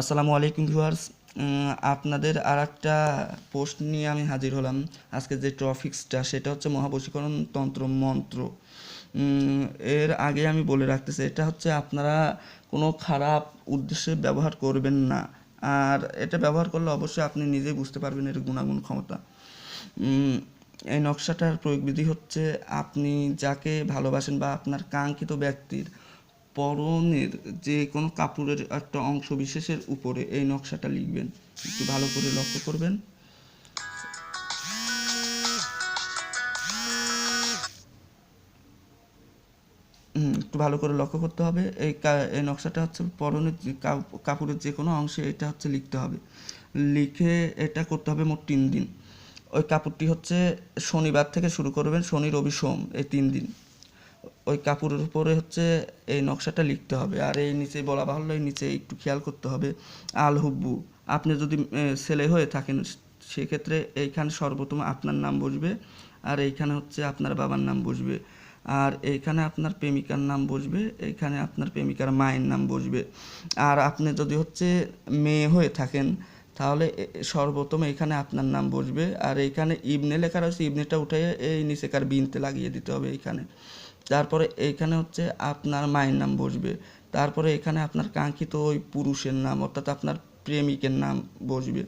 আসসালামু আলাইকুম ভিউয়ার্স। আপনাদের আর একটা পোস্ট নিয়ে আমি হাজির হলাম। আজকে যে টপিক্সটা, সেটা হচ্ছে মহাবশীকরণ তন্ত্র মন্ত্র। এর আগে আমি বলে রাখতেছি, এটা হচ্ছে আপনারা কোনো খারাপ উদ্দেশ্যে ব্যবহার করবেন না। আর এটা ব্যবহার করলে অবশ্যই আপনি নিজেই বুঝতে পারবেন এর গুণাগুণ ক্ষমতা। এই নকশাটার প্রয়োগবিধি হচ্ছে আপনি যাকে ভালোবাসেন বা আপনার কাঙ্ক্ষিত ব্যক্তির পরনের যে কোনো কাপড়ের একটা অংশ বিশেষের উপরে এই নকশাটা লিখবেন। একটু ভালো করে লক্ষ্য করবেন। একটু ভালো করে লক্ষ্য করতে হবে। এই এই নকশাটা হচ্ছে পরনের কাপড়ের যে কোনো অংশে এটা হচ্ছে লিখতে হবে। লিখে এটা করতে হবে মোট তিন দিন। ওই কাপড়টি হচ্ছে শনিবার থেকে শুরু করবেন, শনি, রবি, সোম, এই তিন দিন। ওই কাপড়ের উপরে হচ্ছে এই নকশাটা লিখতে হবে। আর এই নিচে বলা বাহুল্য, এই নিচে একটু খেয়াল করতে হবে। আল হুব্বু আপনি যদি ছেলে হয়ে থাকেন, সেক্ষেত্রে এইখানে সর্বপ্রথম আপনার নাম বসবে। আর এইখানে হচ্ছে আপনার বাবার নাম বসবে। আর এইখানে আপনার প্রেমিকার নাম বসবে। এইখানে আপনার প্রেমিকার মায়ের নাম বসবে। আর আপনি যদি হচ্ছে মেয়ে হয়ে থাকেন, তাহলে সর্বপ্রথম এখানে আপনার নাম বসবে। আর এইখানে ইবনে লেখা রয়েছে, ইবনেটা উঠে এই নিচেকার বিনতে লাগিয়ে দিতে হবে এইখানে। তারপরে এইখানে হচ্ছে আপনার মায়ের নাম বসবে। তারপরে এখানে আপনার কাঙ্ক্ষিত ওই পুরুষের নাম, অর্থাৎ আপনার প্রেমিকের নাম বসবে।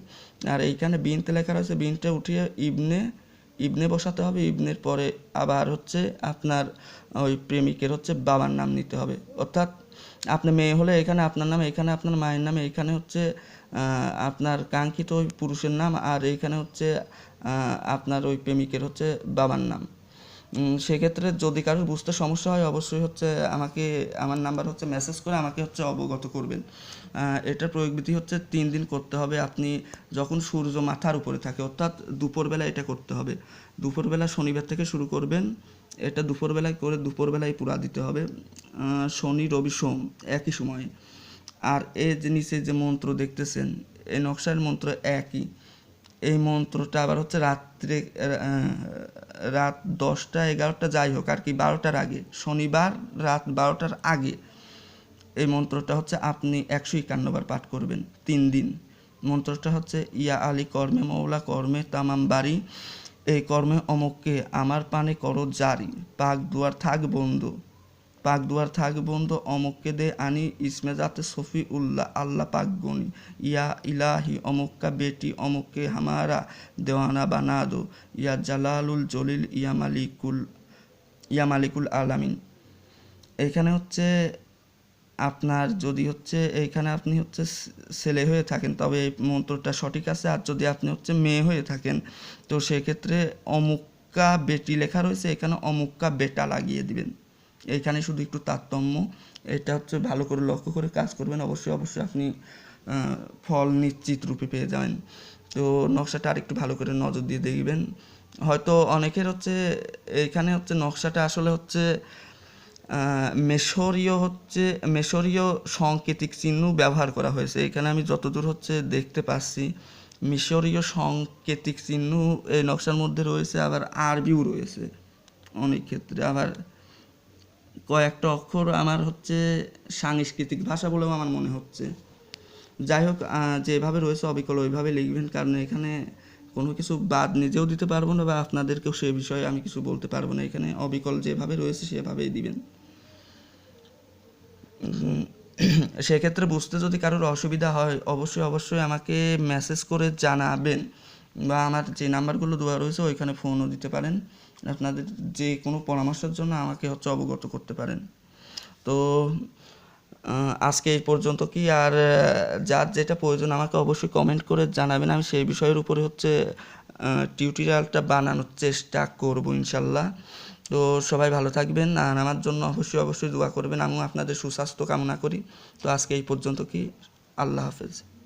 আর এইখানে বিনতে লেখা রয়েছে বিনটা উঠিয়ে ইবনে ইবনে বসাতে হবে, ইবনের পরে আবার হচ্ছে আপনার ওই প্রেমিকের হচ্ছে বাবার নাম নিতে হবে। অর্থাৎ আপনি মেয়ে হলে এখানে আপনার নাম, এখানে আপনার মায়ের নাম, এখানে হচ্ছে আপনার কাঙ্ক্ষিত ওই পুরুষের নাম, আর এইখানে হচ্ছে আপনার ওই প্রেমিকের হচ্ছে বাবার নাম। সেক্ষেত্রে যদি কারোর বুঝতে সমস্যা হয়, অবশ্যই হচ্ছে আমাকে, আমার নাম্বার হচ্ছে মেসেজ করে আমাকে হচ্ছে অবগত করবেন। এটার প্রয়োগবিধি হচ্ছে তিন দিন করতে হবে। আপনি যখন সূর্য মাথার উপরে থাকে, অর্থাৎ দুপুরবেলা এটা করতে হবে। দুপুরবেলা শনিবার থেকে শুরু করবেন। এটা দুপুরবেলায় করে দুপুরবেলায় পুরা দিতে হবে। শনি, রবি, সোম একই সময়ে। আর এ যে নিচে যে মন্ত্র দেখতেছেন, এই নকশার মন্ত্র একই। এই মন্ত্রটা আবার হচ্ছে রাত্রে রাত দশটা, এগারোটা যাই হোক, আর কি বারোটার আগে, শনিবার রাত বারোটার আগে এই মন্ত্রটা হচ্ছে আপনি একশো একান্নবার পাঠ করবেন, তিন দিন। মন্ত্রটা হচ্ছে, ইয়া আলী কর্মে মৌলা কর্মে তামাম বাড়ি, এই কর্মে অমককে আমার পানে করো জারি, পাক দুয়ার থাক বন্ধু। পাক দুয়ার থাক বন্ধু, অমককে দে আনি ইসমে যাতে সফি উল্লাহ আল্লাহ পাক গনি। ইয়া ইলাহি, অমক্কা বেটি, অমককে হামারা দেওয়ানা বানা দো। ইয়া জালালুল জলিল, ইয়া মালিকুল ইয়া মালিকুল আলামিন। এখানে হচ্ছে আপনার যদি হচ্ছে এইখানে আপনি হচ্ছে ছেলে হয়ে থাকেন, তবে এই মন্ত্রটা সঠিক আছে। আর যদি আপনি হচ্ছে মেয়ে হয়ে থাকেন, তো সেক্ষেত্রে অমুক্কা বেটি লেখা রয়েছে, এখানে অমুক্কা বেটা লাগিয়ে দিবেন। এইখানে শুধু একটু তারতম্য। এটা হচ্ছে ভালো করে লক্ষ্য করে কাজ করবেন। অবশ্যই অবশ্যই আপনি ফল নিশ্চিত রূপে পেয়ে যাবেন। তো নকশাটা আরেকটু ভালো করে নজর দিয়ে দেখবেন। হয়তো অনেকের হচ্ছে এইখানে হচ্ছে নকশাটা আসলে হচ্ছে মেশরীয় হচ্ছে, মেশরীয় সাংকেতিক চিহ্ন ব্যবহার করা হয়েছে। এখানে আমি যতদূর হচ্ছে দেখতে পাচ্ছি, মিশরীয় সাংকেতিক চিহ্ন এই নকশার মধ্যে রয়েছে, আবার আরবিও রয়েছে অনেক ক্ষেত্রে। আবার কয়েকটা অক্ষর আমার হচ্ছে সাংস্কৃতিক ভাষা বলেও আমার মনে হচ্ছে। যাই হোক যেভাবে রয়েছে অবিকল ওইভাবে লিখবেন, কারণ এখানে কোনো কিছু বাদ নিজেও দিতে পারব না বা আপনাদেরকেও সে বিষয়ে আমি কিছু বলতে পারব না। এখানে অবিকল যেভাবে রয়েছে সেভাবেই দিবেন। সেক্ষেত্রে বুঝতে যদি কারোর অসুবিধা হয়, অবশ্যই অবশ্যই আমাকে মেসেজ করে জানাবেন। বা আমার যে নাম্বারগুলো দেওয়া রয়েছে, ওইখানে ফোনও দিতে পারেন। আপনাদের যে কোনো পরামর্শের জন্য আমাকে হচ্ছে অবগত করতে পারেন। তো আজকে এই পর্যন্ত কি? আর যার যেটা প্রয়োজন আমাকে অবশ্যই কমেন্ট করে জানাবেন। আমি সেই বিষয়ের উপরে হচ্ছে টিউটোরিয়ালটা বানানোর চেষ্টা করব ইনশাল্লাহ। তো সবাই ভালো থাকবেন। আর আমার জন্য অবশ্যই অবশ্যই দোয়া করবেন। আমিও আপনাদের সুস্বাস্থ্য কামনা করি। তো আজকে এই পর্যন্ত কি? আল্লাহ হাফেজ।